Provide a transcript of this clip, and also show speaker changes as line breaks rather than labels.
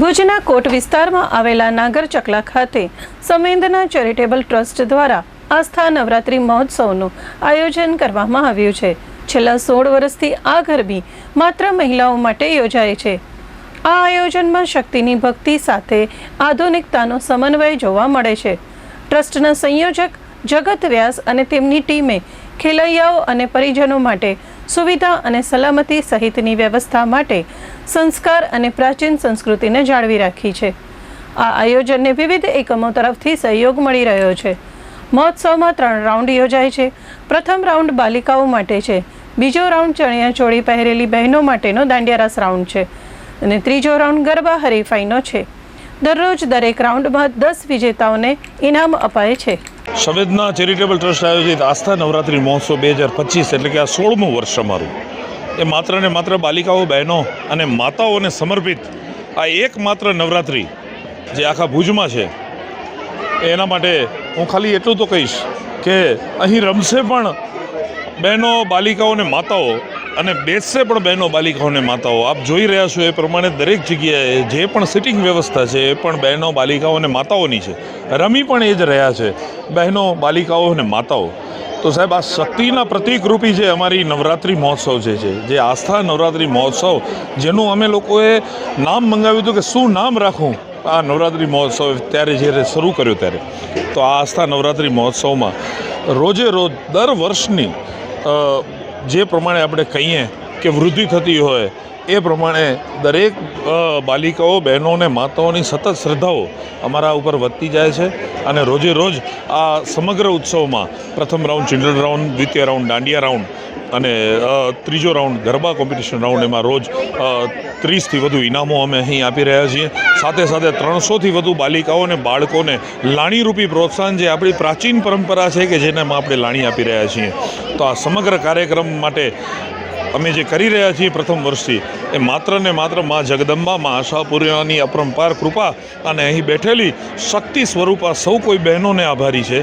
ભુજના કોટ વિસ્તારમાં આવેલા નાગર ચકલા ખાતે સમેંદના ચેરિટેબલ ટ્રસ્ટ દ્વારા આસ્થા નવરાત્રિ મહોત્સવનું આયોજન કરવામાં આવ્યું છે. છેલ્લા સોળ વર્ષથી આ ગરબી માત્ર મહિલાઓ માટે યોજાય છે. આ આયોજનમાં શક્તિની ભક્તિ સાથે આધુનિકતાનો સમન્વય જોવા મળે છે. ટ્રસ્ટના સંયોજક જગત વ્યાસ અને તેમની ટીમે ખેલૈયાઓ અને પરિજનો માટે સુવિધા અને સલામતી સહિતની વ્યવસ્થા માટે સંસ્કાર અને પ્રાચીન સંસ્કૃતિને જાળવી રાખી છે. આ આયોજનને વિવિધ એકમો તરફથી સહયોગ મળી રહ્યો છે. મહોત્સવમાં ત્રણ રાઉન્ડ યોજાય છે. પ્રથમ રાઉન્ડ બાલિકાઓ માટે છે. બીજો રાઉન્ડ ચણિયા ચોળી પહેરેલી બહેનો માટેનો દાંડિયારાસ રાઉન્ડ છે. અને ત્રીજો રાઉન્ડ ગરબા હરીફાઈનો છે. દરરોજ દરેક રાઉન્ડમાં દસ વિજેતાઓને ઇનામ અપાય છે.
સંવેદના ચેરિટેબલ ટ્રસ્ટ આયોજિત આસ્થા નવરાત્રિ મહોત્સવ બે હજાર પચીસ એટલે કે આ સોળમું વર્ષ અમારું. એ માત્ર ને માત્ર બાલિકાઓ, બહેનો અને માતાઓને સમર્પિત આ એકમાત્ર નવરાત્રિ જે આખા ભુજમાં છે. એના માટે હું ખાલી એટલું તો કહીશ કે અહીં રમશે પણ બહેનો, બાલિકાઓ અને માતાઓ અને બેસશે પણ બહેનો, બાલિકાઓને માતાઓ. આપ જોઈ રહ્યા છો એ પ્રમાણે દરેક જગ્યાએ જે પણ સિટિંગ વ્યવસ્થા છે એ પણ બહેનો, બાલિકાઓ અને માતાઓની છે. રમી પણ એ જ રહ્યા છે. બહેનો, બાલિકાઓ અને માતાઓ. તો સાહેબ, આ શક્તિના પ્રતિકરૂપી જે અમારી નવરાત્રિ મહોત્સવ જે છે, જે આસ્થા નવરાત્રિ મહોત્સવ, જેનું અમે લોકોએ નામ મંગાવ્યું હતું કે શું નામ રાખવું આ નવરાત્રિ મહોત્સવ ત્યારે જ્યારે શરૂ કર્યો ત્યારે. તો આ આસ્થા નવરાત્રિ મહોત્સવમાં રોજે રોજ દર વર્ષની જે પ્રમાણે આપણે કહીએ કે વૃદ્ધિ થતી હોય એ પ્રમાણે દરેક બાલિકાઓ બહેનો અને માતાઓની સતત શ્રદ્ધાઓ અમારા ઉપર વધતી જાય છે અને રોજે રોજ આ સમગ્ર ઉત્સવમાં પ્રથમ રાઉન્ડ ચિલ્ડ્રન રાઉન્ડ, દ્વિતીય રાઉન્ડ દાંડિયા રાઉન્ડ અને ત્રીજો રાઉન્ડ ગરબા કોમ્પિટિશન રાઉન્ડ એમાં રોજ ત્રીસથી વધુ ઇનામો અમે અહીં આપી રહ્યા છીએ. સાથે સાથે ત્રણસોથી વધુ બાલિકાઓ અને બાળકોને લાણીરૂપી પ્રોત્સાહન જે આપણી પ્રાચીન પરંપરા છે કે જેને આપણે લાણી આપી રહ્યા છીએ. તો આ સમગ્ર કાર્યક્રમ માટે અમે જે કરી રહ્યા છીએ પ્રથમ વર્ષથી, એ માત્ર ને માત્ર મા જગદંબા, મા આશાપુર્યાની અપરંપાર કૃપા અને અહીં બેઠેલી શક્તિ સ્વરૂપા સૌ કોઈ બહેનોને આભારી છે.